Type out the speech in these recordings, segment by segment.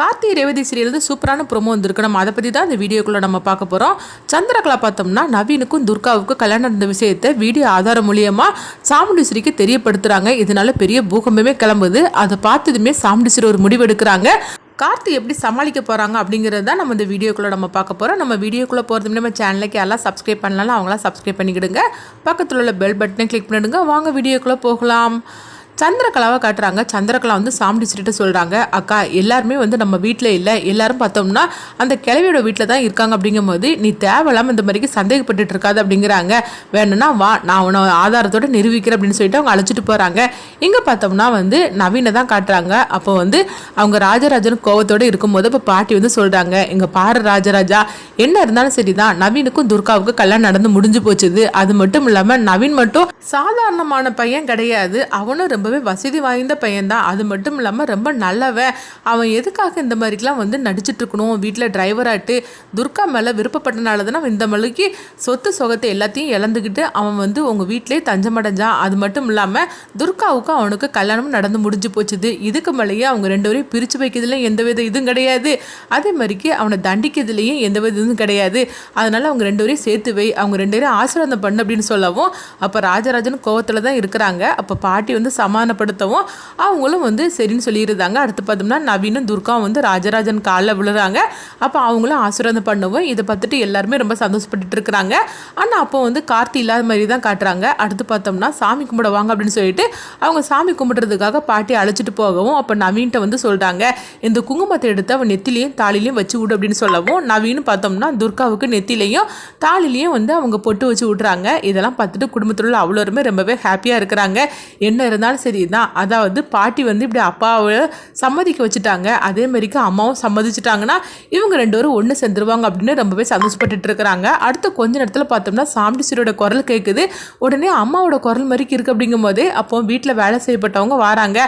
Karthi Revathi serial சூப்பரான promo வந்திருக்கு. நம்ம அதை பற்றி தான் இந்த வீடியோக்குள்ளே நம்ம பார்க்க போகிறோம் சந்திரகலா பார்த்தோம்னா நவீனுக்கும் துர்காவுக்கும் கல்யாணம் நடந்த விஷயத்தை வீடியோ ஆதாரம் மூலியமாக சாமுண்டீஸ்வரிக்கு தெரியப்படுத்துகிறாங்க இதனால பெரிய பூகம்பமே கிளம்புது. அதை பார்த்ததுமே சாமுண்டீஸ்வரி ஒரு முடிவு எடுக்கிறாங்க. கார்த்தி எப்படி சமாளிக்க போகிறாங்க அப்படிங்கிறது தான் நம்ம இந்த வீடியோக்குள்ளே நம்ம பார்க்க போகிறோம் நம்ம வீடியோக்குள்ளே போகிறது நம்ம சேனலுக்கு எல்லாம் சப்ஸ்கிரைப் பண்ணலாம் அவங்களாம் சப்ஸ்கிரைப் பண்ணிக்கிடுங்க. பக்கத்தில் உள்ள பெல் பட்டனை கிளிக் பண்ணிடுங்க. வாங்க வீடியோக்குள்ளே போகலாம். சந்திரகலாவை காட்டுறாங்க. சந்திரகலா வந்து சாம்பிடிச்சுட்டு சொல்கிறாங்க அக்கா எல்லாருமே வந்து நம்ம வீட்டில் இல்லை. எல்லாரும் பார்த்தோம்னா அந்த கிழவியோட வீட்டில் தான் இருக்காங்க அப்படிங்கும்போது நீ தேவையில்லாமல் இந்த மாதிரிக்கு சந்தேகப்பட்டுட்டு இருக்காது அப்படிங்கிறாங்க. வேணும்னா வா. நான் உன ஆதாரத்தோட நிரூபிக்கிறேன் அப்படின்னு சொல்லிட்டு அவங்க அழைச்சிட்டு போகிறாங்க இங்கே பார்த்தோம்னா வந்து நவீனை தான் காட்டுறாங்க. அப்போ வந்து அவங்க ராஜராஜன் கோவத்தோடு இருக்கும்போது இப்போ பாட்டி வந்து சொல்கிறாங்க எங்கள் பாரு ராஜராஜா. என்ன இருந்தாலும் சரி தான் நவீனுக்கும் துர்காவுக்கும் கல்யாணம் நடந்து முடிஞ்சு போச்சுது. அது மட்டும் இல்லாமல் நவீன் மட்டும் சாதாரணமான பையன் கிடையாது. அவனும் ரொம்பவே வசதி வாய்ந்த பையன்தான். அது மட்டும் இல்லாமல் ரொம்ப நல்லவன் அவன் எதுக்காக இந்த மாதிரிக்கெலாம் வந்து நடிச்சிட்டு இருக்கணும் வீட்டில் டிரைவராட்டு துர்கா மேலே விருப்பப்பட்டனால தான் அவன் இந்த மலைக்கு சொத்து சொகத்தை எல்லாத்தையும் இழந்துக்கிட்டு அவன் வந்து உங்கள் வீட்டிலே தஞ்சமடைஞ்சான். அது மட்டும் இல்லாமல் துர்காவுக்கும் அவனுக்கு கல்யாணம் நடந்து முடிஞ்சு போச்சுது. இதுக்கு மேலேயே அவங்க ரெண்டு பேரையும் பிரித்து வைக்கிறதுலையும் எந்த வித இதுவும் கிடையாது. அதே மாதிரிக்கு அவனை தண்டிக்கிறதுலையும் எந்த வித இதுவும் கிடையாது. அதனால் அவங்க ரெண்டு பேரையும் சேர்த்து வை. அவங்க ரெண்டு பேரும் ஆசீர்வாதம் பண்ணு அப்படின்னு சொல்லவும் அப்போ ராஜராஜன் கோவத்தில் தான் இருக்கிறாங்க. அப்போ பாட்டி வந்து சமாதானப்படுத்தவும் அவங்களும் வந்து சரின்னு சொல்லியிருந்தாங்க. அடுத்து பார்த்தோம்னா நவீனும் துர்காவும் வந்து ராஜராஜன் காலில் விழுறாங்க. அப்போ அவங்களும் ஆசீர்வாதம் பண்ணவும் இதை பார்த்துட்டு எல்லாருமே ரொம்ப சந்தோஷப்பட்டுட்டு இருக்கிறாங்க. ஆனால் அப்போ வந்து கார்த்தி இல்லாத மாதிரி தான் காட்டுறாங்க. அடுத்து பார்த்தோம்னா சாமி கும்பிட வாங்க அப்படின்னு சொல்லிட்டு அவங்க சாமி கும்பிட்றதுக்காக பாட்டி அழைச்சிட்டு போகவும் அப்போ நவீன்கிட்ட வந்து சொல்கிறாங்க இந்த குங்குமத்தை எடுத்து அவன் நெத்திலையும் தாலிலையும் வச்சு விடு அப்படின்னு சொல்லவும் நவீன் பார்த்தோம்னா துர்காவுக்கு நெத்திலையும் தாலிலையும் வந்து அவங்க பொட்டு வச்சு விட்றாங்க. இதெல்லாம் பார்த்துட்டு குடும்பத்தில் உள்ள அவ்வளோருமே ரொம்பவே ஹாப்பியாக இருக்கிறாங்க. என்ன இருந்தாலும் சரி தான். அதாவது பாட்டி வந்து இப்படி அப்பாவை சம்மதிக்க வச்சுட்டாங்க. அதே மாதிரிக்கு அம்மாவும் சம்மதிச்சிட்டாங்கன்னா இவங்க ரெண்டு பேரும் ஒன்று சேர்ந்துருவாங்க அப்படின்னு ரொம்பவே சந்தோஷப்பட்டுட்டு இருக்கிறாங்க. அடுத்து கொஞ்ச நேரத்தில் பார்த்தோம்னா சாம்பிடிசரோட குரல் கேட்குது உடனே அம்மாவோட குரல் மாதிரிக்கு இருக்குது அப்படிங்கும்போது அப்போ வீட்டில் வேலை செய்யப்பட்டவங்க வராங்க.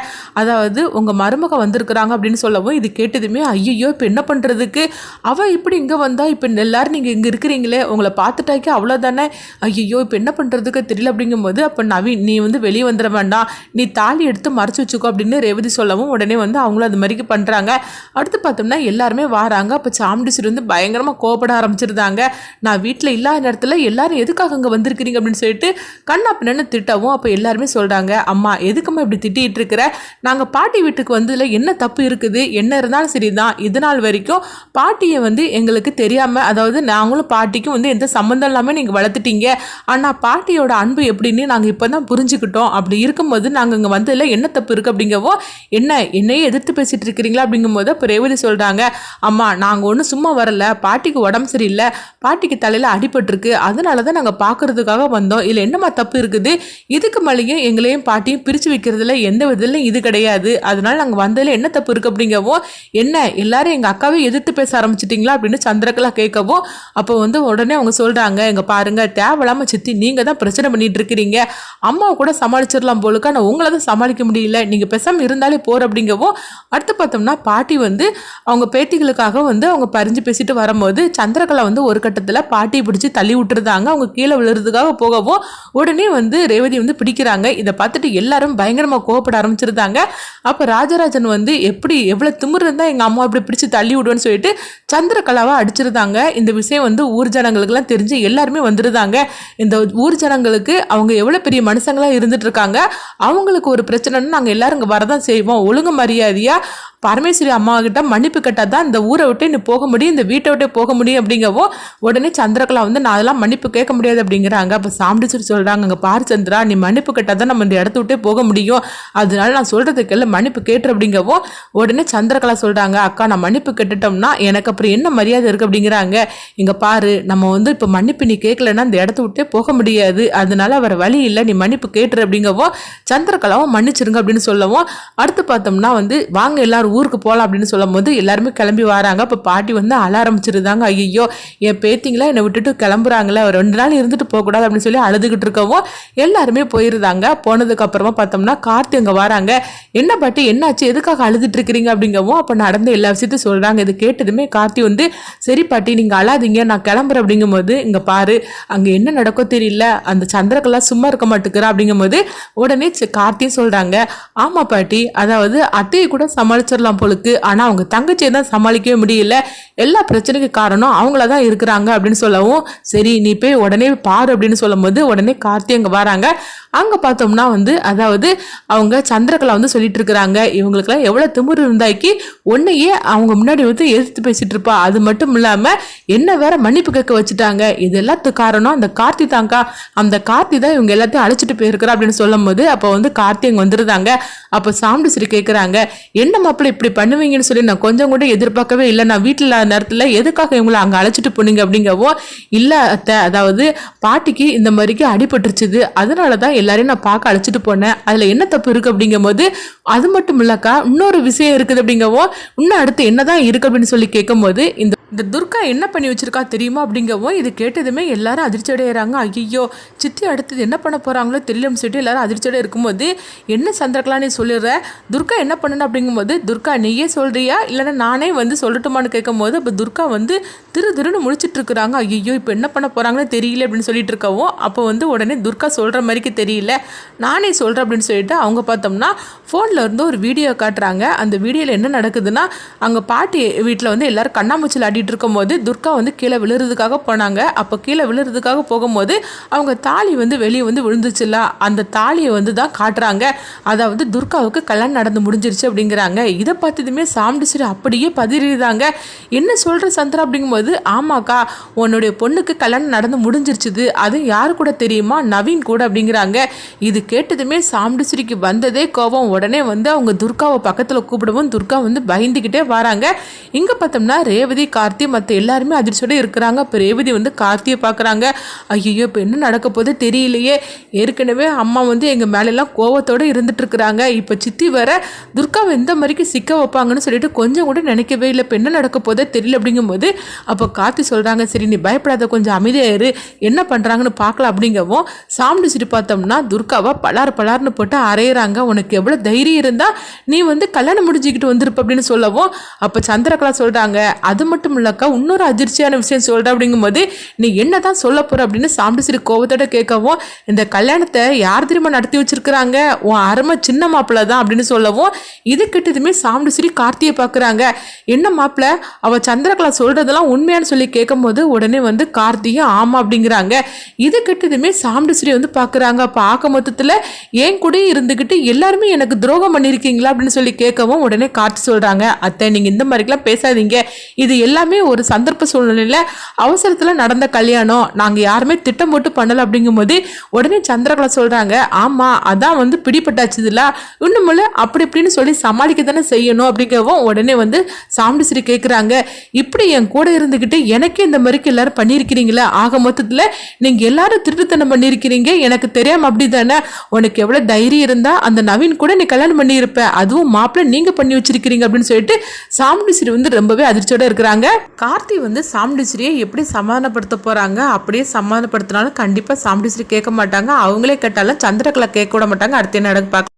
அதாவது உங்கள் மருமக வந்திருக்கிறாங்க அப்படின்னு சொல்லவும் இது கேட்டதுமே ஐயோ இப்போ என்ன பண்ணுறதுக்கு அவள் இப்படி இங்கே வந்தால் இப்போ எல்லாரும் நீங்கள் இங்கே இருக்கிறீங்களே உங்களை பார்த்துட்டாக்கி அவ்வளோதானே ஐயோ இப்போ என்ன பண்ணுறதுக்கு தெரியல அப்படிங்கும்போது அப்போ நவீன் நீ வந்து வெளியே வந்துட வேண்டாம். நீ நீ தாலி எடுத்து மறைச்சி வச்சுக்கோ அப்படின்னு ரேவதி சொல்லவும் உடனே வந்து அவங்களும் அது மாதிரிக்கு பண்ணுறாங்க அடுத்து பார்த்தோம்னா எல்லாருமே வராங்க. அப்போ சாமுண்டீஸ்வரி வந்து பயங்கரமாக கோபப்பட ஆரம்பிச்சிருந்தாங்க. நான் வீட்டில் இல்லாத நேரத்தில் எல்லாரும் எதுக்காக அங்கே வந்திருக்கிறீங்க அப்படின்னு சொல்லிட்டு கண்ணா பின்னு திட்டவும் அப்போ எல்லாருமே சொல்கிறாங்க அம்மா எதுக்கும்மா இப்படி திட்டிகிட்டு இருக்கிற? நாங்கள் பாட்டி வீட்டுக்கு வந்ததில் என்ன தப்பு இருக்குது? என்ன இருந்தாலும் சரி தான் இது நாள் வரைக்கும் பாட்டியை வந்து எங்களுக்கு தெரியாமல் அதாவது நாங்களும் பாட்டிக்கும் வந்து எந்த சம்மந்தம் இல்லாமல் நீங்கள் வளர்த்துட்டீங்க. ஆனால் பாட்டியோட அன்பு எப்படின்னு நாங்கள் இப்போ தான் புரிஞ்சுக்கிட்டோம். அப்படி இருக்கும்போது நாங்கள் இங்கே வந்ததில் என்ன தப்பு இருக்குது அப்படிங்கவோ என்ன என்னையே எதிர்த்து பேசிகிட்டு இருக்கிறீங்களா? அப்படிங்கும்போது இப்போ ரேவதி சொல்கிறாங்க அம்மா நாங்கள் ஒன்றும் சும்மா வரல. பாட்டிக்கு உடம்பு சரியில்லை. பாட்டிக்கு தலையில் அடிபட்டிருக்கு. அதனால தான் நாங்கள் பார்க்கறதுக்காக வந்தோம். இதில் என்னம்மா தப்பு இருக்குது? இதுக்கு மேலேயும் எங்களையும் பாட்டியும் பிரித்து வைக்கிறதுல எந்த விதத்துலையும் இது கிடையாது. அதனால நாங்கள் வந்ததில் என்ன தப்பு இருக்குது அப்படிங்கவோ என்ன எல்லாரும் எங்கள் அக்காவே எதிர்த்து பேச ஆரம்பிச்சிட்டிங்களா? அப்படின்னு சந்திரகலா கேட்கவும் அப்போ வந்து உடனே அவங்க சொல்கிறாங்க எங்கள் பாருங்கள் தேவையில்லாமல் சித்தி நீங்கள் தான் பிரச்சனை பண்ணிகிட்டு இருக்கிறீங்க. அம்மாவை கூட சமாளிச்சிடலாம் போலுக்கு. ஆனால் உங்களை அவங்களால சமாளிக்க முடியல. நீங்கள் பெசாமல் இருந்தாலே போகிற அப்படிங்கவும் அடுத்து பார்த்தோம்னா பாட்டி வந்து அவங்க பேட்டிகளுக்காக வந்து அவங்க பறிஞ்சு பேசிட்டு வரும்போது சந்திரகலா வந்து ஒரு கட்டத்தில் பாட்டியை பிடிச்சி தள்ளி விட்டுருந்தாங்க. அவங்க கீழே விழுறதுக்காக போகவும் உடனே வந்து ரேவதி வந்து பிடிக்கிறாங்க. இதை பார்த்துட்டு எல்லாரும் பயங்கரமாக கோவப்பட ஆரம்பிச்சிருந்தாங்க. அப்போ ராஜராஜன் வந்து எப்படி எவ்வளோ திமிரு இருந்தால் எங்கள் அம்மா இப்படி பிடிச்சி தள்ளி விடுவேன்னு சொல்லிட்டு சந்திரகலாவை அடிச்சிருந்தாங்க. இந்த விஷயம் வந்து ஊர் ஜனங்களுக்கெல்லாம் தெரிஞ்சு எல்லாருமே வந்துருந்தாங்க. இந்த ஊர் ஜனங்களுக்கு அவங்க எவ்வளோ பெரிய மனுஷங்களாக இருந்துட்டு இருக்காங்க. அவங்களுக்கு ஒரு பிரச்சனைன்னு நாங்கள் எல்லாரும் இங்கே வரதான் செய்வோம். ஒழுங்கு மரியாதையாக பரமேஸ்வரி அம்மா கிட்ட மன்னிப்பு கேட்டால் தான் இந்த ஊரை விட்டு நீ போக முடியும் இந்த வீட்டை விட்டு போக முடியும் அப்படிங்கவோ உடனே சந்திரகலா வந்து நான் அதெல்லாம் மன்னிப்பு கேட்க முடியாது அப்படிங்கிறாங்க. அப்போ சாம்பிடிச்சிட்டு சொல்கிறாங்க அங்கே பாரு சந்திரா நீ மன்னிப்பு கேட்டால் தான் நம்ம இந்த இடத்த விட்டே போக முடியும். அதனால நான் சொல்கிறதுக்கு இல்லை மன்னிப்பு கேட்டு அப்படிங்கவோ உடனே சந்திரகலா சொல்கிறாங்க அக்கா நான் மன்னிப்பு கேட்டுட்டோம்னா எனக்கு அப்புறம் என்ன மரியாதை இருக்குது அப்படிங்கிறாங்க. இங்கே பாரு நம்ம வந்து இப்போ மன்னிப்பு நீ கேட்கலன்னா இந்த இடத்த விட்டே போக முடியாது. அதனால வர வழி இல்லை நீ மன்னிப்பு கேட்டுரு அப்படிங்கவோ சந்திரகலாவும் மன்னிச்சிருங்க அப்படின்னு சொல்லவும் அடுத்து பார்த்தோம்னா வந்து வாங்க எல்லாரும் ஊருக்கு போகலாம் அப்படின்னு சொல்லும் போது எல்லாருமே கிளம்பி வராங்க. அப்போ பாட்டி வந்து அழ ஆரம்பிச்சிருந்தாங்க. ஐயோ என் பேத்திங்களா என்னை விட்டுட்டு கிளம்புறாங்களே ஒரு ரெண்டு நாள் இருந்துட்டு போகக்கூடாது அப்படின்னு சொல்லி அழுதுகிட்டு இருக்கவும் எல்லாருமே போயிருந்தாங்க. போனதுக்கு அப்புறமா பார்த்தோம்னா கார்த்தி அங்கே வராங்க. என்ன பாட்டி என்னாச்சு? எதுக்காக அழுதுட்டு இருக்கிறீங்க அப்படிங்கவும் அப்போ நடந்த எல்லா விஷயத்தையும் சொல்கிறாங்க இது கேட்டதுமே கார்த்தி வந்து சரி பாட்டி நீங்கள் அழாதீங்க. நான் கிளம்புறேன். அப்படிங்கும்போது இங்கே பாரு அங்கே என்ன நடக்கோ தெரியல. அந்த சந்திரக்கெல்லாம் சும்மா இருக்க மாட்டேங்கிறா அப்படிங்கும்போது உடனே கார்த்தியும் சொல்கிறாங்க ஆமாம் பாட்டி அதாவது அத்தையை கூட சமாளிச்சிடலாம். விட்டுறலாம் போலுக்கு. ஆனால் அவங்க தங்கச்சியை தான் சமாளிக்கவே முடியல. எல்லா பிரச்சனைக்கு காரணம் அவங்கள தான் இருக்கிறாங்க அப்படின்னு சொல்லவும் சரி நீ போய் உடனே பாரு அப்படின்னு சொல்லும்போது உடனே கார்த்தி அங்கே வராங்க. அங்கே பார்த்தோம்னா வந்து அதாவது அவங்க சந்திரகலா வந்து சொல்லிட்டு இருக்கிறாங்க. இவங்களுக்குலாம் எவ்வளோ திமிரு இருந்தாக்கி உன்னையே அவங்க முன்னாடி வந்து எதிர்த்து பேசிட்டு இருப்பா. அது மட்டும் இல்லாமல் என்ன வேற மன்னிப்பு கேட்க வச்சுட்டாங்க? இது எல்லாத்துக்கு காரணம் அந்த கார்த்தி தாங்க்கா அந்த கார்த்தி தான் இவங்க எல்லாத்தையும் அழைச்சிட்டு போயிருக்கிறா அப்படின்னு சொல்லும் போது அப்போ வந்து கார்த்தி அங்கே வந்துருந்தாங்க. அப்போ சாம்பிடு சரி கேட்குறாங்க என்ன மாப்பிள்ளை இப்படி பண்ணுவீங்கன்னு சொல்லி நான் கொஞ்சம் கூட எதிர்பார்க்கவே இல்லை. நான் வீட்டில் இல்லாத நேரத்தில் எதுக்காக இவங்களை அங்கே அழைச்சிட்டு போனீங்க அப்படிங்கவோ இல்லை அத்தை அதாவது பாட்டிக்கு இந்த மாதிரிக்கு அடிபட்டுருச்சுது அதனால தான் எல்லாரையும் நான் பார்க்க அழைச்சிட்டு போனேன். அதில் என்ன தப்பு இருக்குது அப்படிங்கும்போது அது மட்டும் இல்லக்கா இன்னொரு விஷயம் இருக்குது அப்படிங்கவோ இன்னும் அடுத்து என்னதான் இருக்குது அப்படின்னு சொல்லி கேட்கும்போது இந்த இந்த துர்கா என்ன பண்ணி வச்சிருக்கா தெரியுமா அப்படிங்கவும் இது கேட்டதுமே எல்லாரும் அதிர்ச்சி அடைகிறாங்க ஐயோ சித்தி அடுத்தது என்ன பண்ண போறாங்களோ தெரியலன்னு சொல்லிட்டு எல்லாரும் அதிர்ச்சியோட இருக்கும்போது என்ன சந்திரகலா நீ சொல்லிடுற துர்கா என்ன பண்ணணும் அப்படிங்கும்போது துர்கா நீயே சொல்கிறியா இல்லைன்னா நானே வந்து சொல்லட்டுமான்னு கேட்கும்போது அப்போ துர்கா வந்து திரு திருன்னு முழிச்சிட்டு இருக்கிறாங்க. ஐயோ இப்போ என்ன பண்ண போகிறாங்கன்னு தெரியல அப்படின்னு சொல்லிட்டு இருக்கவும் அப்போ வந்து உடனே துர்கா சொல்கிற மாதிரிக்கு தெரியல. நானே சொல்கிறேன் அப்படின்னு சொல்லிட்டு அவங்க பார்த்தோம்னா ஃபோனில் இருந்து ஒரு வீடியோ காட்டுறாங்க. அந்த வீடியோவில் என்ன நடக்குதுன்னா அங்கே பாட்டி வீட்டில் வந்து எல்லாரும் கண்ணாமூச்சில் ஆடிட்டு இருக்கும்போது துர்கா வந்து கீழே விழுறதுக்காக போனாங்க. அப்போ கீழே விழுறதுக்காக போகும்போது அவங்க தாலி வந்து வெளியே வந்து விழுந்துச்சுல அந்த தாலியை வந்து தான் காட்டுறாங்க. அதாவது துர்காவுக்கு கல்யாணம் நடந்து முடிஞ்சிருச்சு அப்படிங்கிறாங்க. இதை பார்த்ததுமே சாம்பிடிச்சிட்டு அப்படியே பதிரிதாங்க என்ன சொல்கிற சந்திரா? அப்படிங்கும்போது ஆமாக்கா உன்னுடைய பொண்ணுக்கு கல்யாணம் நடந்து முடிஞ்சிருச்சுது. அதுவும் யார் கூட தெரியுமா? நவீன் கூட அப்படிங்கிறாங்க. இது கேட்டதுமே சாம்பிடிச்சிரிக்கு வந்ததே கோபம். உடனே வந்து அவங்க துர்காவை பக்கத்தில் கூப்பிடவும் துர்கா வந்து பயந்துக்கிட்டே வராங்க. இங்கே பார்த்தோம்னா ரேவதி கார்த்தி மற்ற எல்லாருமே அதிர்ச்சியோட இருக்கிறாங்க. இப்போ ரேவதி வந்து கார்த்தியை பார்க்குறாங்க ஐயோ இப்போ என்ன நடக்க போதே தெரியலையே. ஏற்கனவே அம்மா வந்து எங்கள் மேலெல்லாம் கோவத்தோடு இருந்துட்டு இருக்கிறாங்க. இப்போ சித்தி வர துர்காவை எந்த மாதிரிக்கு சிக்க வைப்பாங்கன்னு சொல்லிட்டு கொஞ்சம் கூட நினைக்கவே இல்லை. இப்போ என்ன நடக்க போதே தெரியல அப்படிங்கும்போது அப்போ கார்த்தி சொல்கிறாங்க சரி நீ பயப்படாத கொஞ்சம் அமைதியாக இரு. என்ன பண்ணுறாங்கன்னு பார்க்கலாம் அப்படிங்கவும் சாப்பிட்டு பார்த்தோம்னா துர்காவை பலார் பலார்னு போட்டு அரையிறாங்க உனக்கு எவ்வளோ தைரியம் இருந்தால் நீ வந்து கல்யாணம் முடிஞ்சுக்கிட்டு வந்திருப்ப அப்படின்னு சொல்லவும் அப்போ சந்திரகலா சொல்கிறாங்க அது மட்டும் இல்லக்கா இன்னொரு அதிர்ச்சியான விஷயம் சொல்கிற அப்படிங்கும்போது நீ என்ன தான் சொல்ல போகிற அப்படின்னு சாம்பிட்டு கோபத்தோட கேட்கவும் இந்த கல்யாணத்தை யார் தெரியுமா நடத்தி வச்சிருக்கிறாங்க? உன் அருமை சின்ன மாப்பிள்ளை தான் அப்படின்னு சொல்லவும் இது கிட்டதுமே சாம்பிட்டு கார்த்தியை பார்க்குறாங்க. என்ன மாப்பிள அவள் சந்திரகலா சொல்கிறதெல்லாம் உண்மையான்னு சொல்லி கேட்கும்போது உடனே வந்து கார்த்தியும் ஆமாம் அப்படிங்கிறாங்க. இது கிட்டதுமே சாம்பிட்டு வந்து பார்க்குறாங்க. பார்க்க மொத்தத்தில் என் கூட இருந்துக்கிட்டு எல்லாருமே எனக்கு துரோகம் பண்ணியிருக்கீங்களா? அப்படின்னு சொல்லி கேட்கவும் உடனே கார்த்தி சொல்கிறாங்க அத்தை நீங்கள் இந்த மாதிரிக்கெல்லாம் பேசாதீங்க. இது எல்லாமே ஒரு சந்தர்ப்ப சூழ்நிலையில் அவசரத்தில் நடந்த கல்யாணம். நாங்கள் யாருமே திட்டம் போட்டு பண்ணலை அப்படிங்கும்போது உடனே சந்திரகலா சொல்கிறாங்க ஆமாம் அதான் வந்து பிடிப்பட்டாச்சுதுல இன்னும் அப்படி இப்படின்னு சொல்லி சமாளிக்க தானே செய்யணும் அப்படிங்கவும் உடனே வந்து சாம்பிசிரி கேட்குறாங்க இப்படி என் கூட இருந்துக்கிட்டு எனக்கே இந்த மாதிரிக்கு எல்லாரும் பண்ணியிருக்கிறீங்களா ஆக மொத்தத்தில் நீங்கள் எல்லாரும் திருட்டுத்தனம் பண்ணியிருக்கிறீங்க எனக்கு தெரியாமல் அப்படி தானே உனக்கு எவ்வளோ தைரியம் இருந்தால் அந்த நவீன் கூட நீ கல்யாணம் பண்ணியிருப்ப. அதுவும் மாப்பிள்ளை நீங்கள் பண்ணி வச்சிருக்கிறீங்க அப்படின்னு சொல்லிட்டு சாம்பிசிரி வந்து ரொம்பவே அதிர்ச்சியோட இருக்கிறாங்க. கார்த்தி வந்து சாம்பிசிரியை எப்படி சமாதானப்படுத்த போகிறாங்க அப்படியே சமாதானப்படுத்தினாலும் கண்டிப்பாக சாம்பிசிரி கேட்க மாட்டாங்க. அவங்களே கேட்டாலும் சந்திரகலா கேட்க விட மாட்டாங்க. அடுத்த என்ன நடக்கு பார்க்க